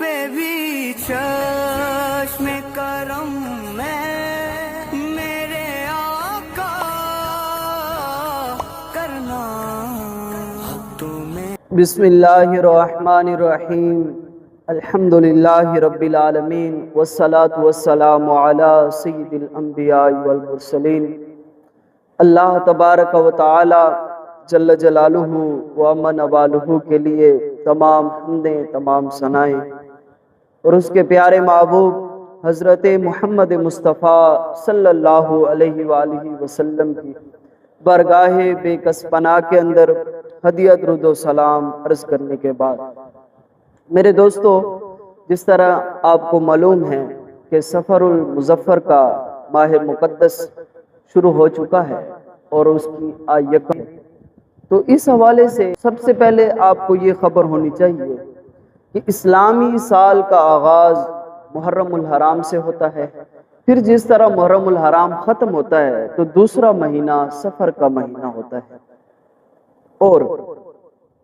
پہ بھی چشم کرم میں میرے آقا کرنا۔ تمہیں بسم اللہ الرحمن الرحیم۔ الحمدللہ رب العالمین۔ والصلاة والسلام علی سید الانبیاء والمرسلین۔ اللہ تبارک و تعالی جل جلالہ و امن والہ کے لیے تمام حمدیں، تمام سنائیں اور اس کے پیارے محبوب حضرت محمد مصطفیٰ صلی اللہ علیہ وآلہ وسلم کی برگاہ بے کسپنا کے اندر ہدیت، رد و سلام عرض کرنے کے بعد۔ میرے دوستو، جس طرح آپ کو معلوم ہے کہ سفر المظفر کا ماہ مقدس شروع ہو چکا ہے اور اس کی آیت تو اس حوالے سے سب سے پہلے آپ کو یہ خبر ہونی چاہیے کہ اسلامی سال کا آغاز محرم الحرام سے ہوتا ہے۔ پھر جس طرح محرم الحرام ختم ہوتا ہے، تو دوسرا مہینہ سفر کا مہینہ ہوتا ہے۔ اور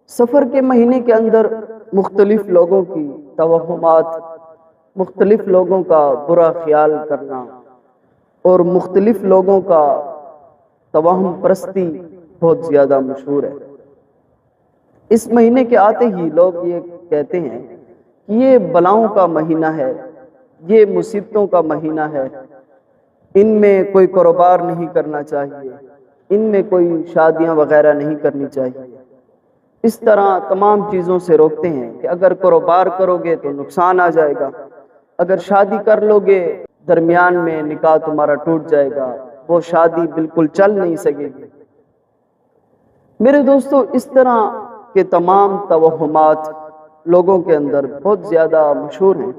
سفر کے مہینے کے اندر مختلف لوگوں کی توہمات، مختلف لوگوں کا برا خیال کرنا اور مختلف لوگوں کا توہم پرستی بہت زیادہ مشہور ہے۔ اس مہینے کے آتے ہی لوگ یہ کہتے ہیں کہ یہ بلاؤں کا مہینہ ہے، یہ مصیبتوں کا مہینہ ہے۔ ان میں کوئی کاروبار نہیں کرنا چاہیے، ان میں کوئی شادیاں وغیرہ نہیں کرنی چاہیے۔ اس طرح تمام چیزوں سے روکتے ہیں کہ اگر کاروبار کرو گے تو نقصان آ جائے گا۔ اگر شادی کر لو گے، درمیان میں نکاح تمہارا ٹوٹ جائے گا، وہ شادی بالکل چل نہیں سکے گی۔ میرے دوستو، اس طرح کے تمام توہمات لوگوں کے اندر بہت زیادہ مشہور ہیں۔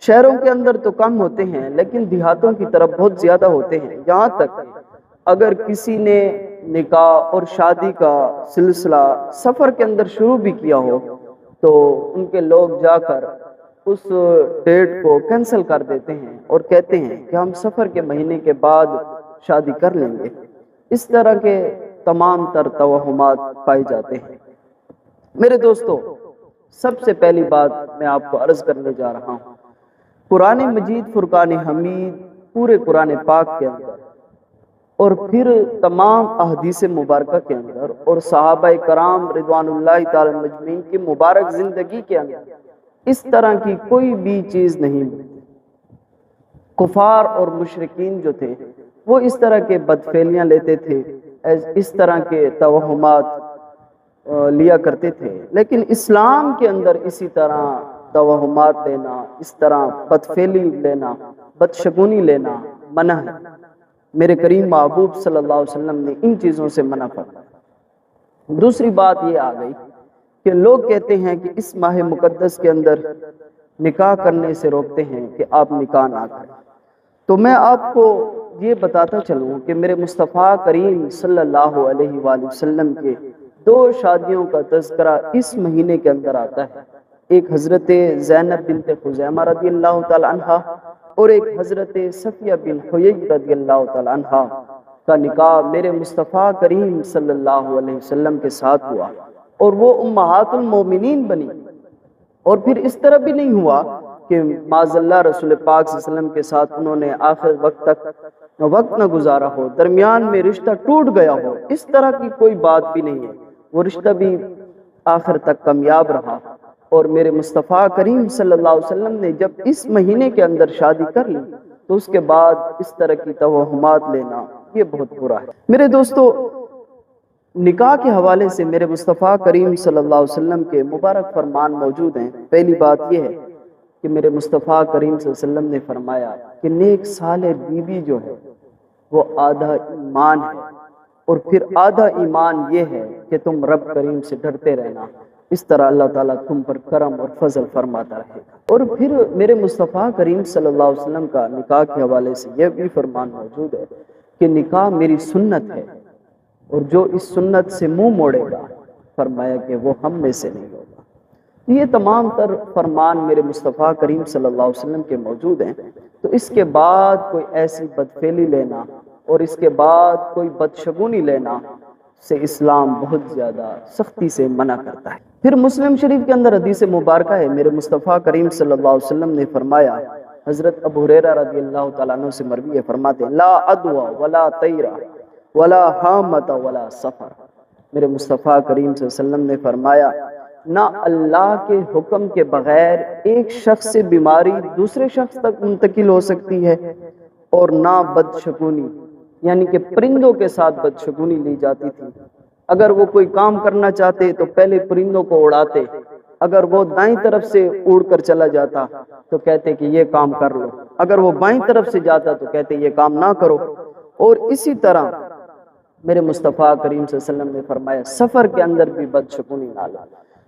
شہروں کے اندر تو کم ہوتے ہیں، لیکن دیہاتوں کی طرف بہت زیادہ ہوتے ہیں۔ یہاں تک اگر کسی نے نکاح اور شادی کا سلسلہ سفر کے اندر شروع بھی کیا ہو، تو ان کے لوگ جا کر اس ڈیٹ کو کینسل کر دیتے ہیں اور کہتے ہیں کہ ہم سفر کے مہینے کے بعد شادی کر لیں گے۔ اس طرح کے تمام تر توہمات پائے جاتے ہیں۔ میرے دوستوں سب سے پہلی بات میں آپ کو عرض کرنے جا رہا ہوں۔ قرآن مجید، فرقان حمید، پورے قرآن پاک کے اندر اور پھر تمام احادیث مبارکہ کے اندر اور صحابہ کرام رضوان اللہ تعالی مجمعین کی مبارک زندگی کے اندر اس طرح کی کوئی بھی چیز نہیں ملتی۔ کفار اور مشرقین جو تھے، وہ اس طرح کے بدفیلیاں لیتے تھے، اس طرح کے توہمات لیا کرتے تھے۔ لیکن اسلام کے اندر اسی طرح توہمات لینا، اس طرح بدفیلی لینا، بدشگونی لینا منع ہے۔ میرے کریم محبوب صلی اللہ علیہ وسلم نے ان چیزوں سے منع پڑھا دوسری بات یہ آ گئی کہ لوگ کہتے ہیں کہ اس ماہ مقدس کے اندر نکاح کرنے سے روکتے ہیں کہ آپ نکاح نہ کریں۔ تو میں آپ کو یہ بتاتا چلوں کہ میرے مصطفیٰ کریم صلی اللہ علیہ وآلہ وسلم کے دو شادیوں کا تذکرہ اس مہینے کے اندر آتا ہے۔ ایک حضرت زینب بنت خزیمہ رضی اللہ تعالی عنہ اور ایک حضرت صفیہ بن حیی رضی اللہ تعالی عنہ کا نکاح میرے مصطفیٰ کریم صلی اللہ علیہ وسلم کے ساتھ ہوا اور وہ امہات المومنین بنی۔ اور پھر اس طرح بھی نہیں ہوا کہ معذ اللہ رسول پاک صلی اللہ علیہ وسلم کے ساتھ انہوں نے آخر وقت تک وقت نہ گزارا ہو، درمیان میں رشتہ ٹوٹ گیا ہو۔ اس طرح کی کوئی بات بھی نہیں ہے۔ وہ رشتہ بھی آخر تک کامیاب رہا۔ اور میرے مصطفیٰ کریم صلی اللہ علیہ وسلم نے جب اس مہینے کے اندر شادی کر لی، تو اس کے بعد اس طرح کی توہمات لینا یہ بہت برا ہے۔ میرے دوستو، نکاح کے حوالے سے میرے مصطفیٰ کریم صلی اللہ علیہ وسلم کے مبارک فرمان موجود ہیں۔ پہلی بات یہ ہے کہ میرے مصطفیٰ کریم صلی اللہ علیہ وسلم نے فرمایا کہ نیک سال بیوی جو ہے، وہ آدھا ایمان ہے۔ اور پھر آدھا ایمان یہ ہے کہ تم رب کریم سے ڈرتے رہنا۔ اس طرح اللہ تعالیٰ تم پر کرم اور فضل فرماتا رہے اور پھر میرے مصطفیٰ کریم صلی اللہ علیہ وسلم کا نکاح کے حوالے سے یہ بھی فرمان موجود ہے کہ نکاح میری سنت ہے اور جو اس سنت سے منہ مو موڑے گا، فرمایا کہ وہ ہم میں سے نہیں ہوگا۔ یہ تمام تر فرمان میرے مصطفیٰ کریم صلی اللہ علیہ وسلم کے موجود ہیں۔ تو اس کے بعد کوئی ایسی بدفیلی لینا اور اس کے بعد کوئی بدشگونی لینا سے اسلام بہت زیادہ سختی سے منع کرتا ہے۔ پھر مسلم شریف کے اندر حدیث مبارکہ ہے۔ میرے مصطفیٰ کریم صلی اللہ علیہ وسلم نے فرمایا، حضرت ابو حریرہ رضی اللہ تعالیٰ عنہ سے مروی ہے، فرماتے ہیں، لا ادوا ولا طیرہ ولا حامت ولا سفر میرے مصطفیٰ کریم صلی اللہ علیہ وسلم نے فرمایا، نہ اللہ کے حکم کے بغیر ایک شخص سے بیماری دوسرے شخص تک منتقل ہو سکتی ہے اور نہ بدشگونی یعنی کہ پرندوں کے ساتھ بدشگونی لی جاتی تھی۔ اگر وہ کوئی کام کرنا چاہتے تو پہلے پرندوں کو اڑاتے۔ اگر وہ دائیں طرف سے اڑ کر چلا جاتا تو کہتے کہ یہ کام کر لو۔ اگر وہ بائیں طرف سے جاتا تو کہتے یہ کام نہ کرو۔ اور اسی طرح میرے مصطفیٰ کریم صلی اللہ علیہ وسلم نے فرمایا، سفر کے اندر بھی بدشگونی نہ لا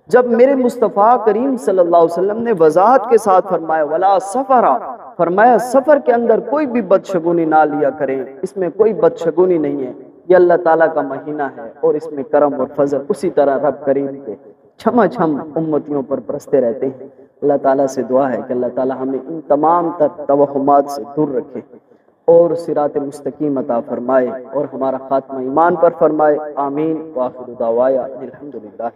جب میرے مصطفیٰ کریم صلی اللہ علیہ وسلم نے وضاحت کے ساتھ فرمایا، ولا سفرا فرمایا، سفر کے اندر کوئی بھی بدشگونی نہ لیا کریں۔ اس میں کوئی بدشگونی نہیں ہے۔ یہ اللہ تعالیٰ کا مہینہ ہے اور اس میں کرم اور فضل اسی طرح رب کریم کے چھما چھم امتیوں پر برستے رہتے ہیں۔ اللہ تعالیٰ سے دعا ہے کہ اللہ تعالیٰ ہمیں ان تمام تر توہمات سے دور رکھے۔ اور صراط مستقیم عطا فرمائے اور ہمارا خاتمہ ایمان پر فرمائے. آمین. واخر دعوایا الحمدللہ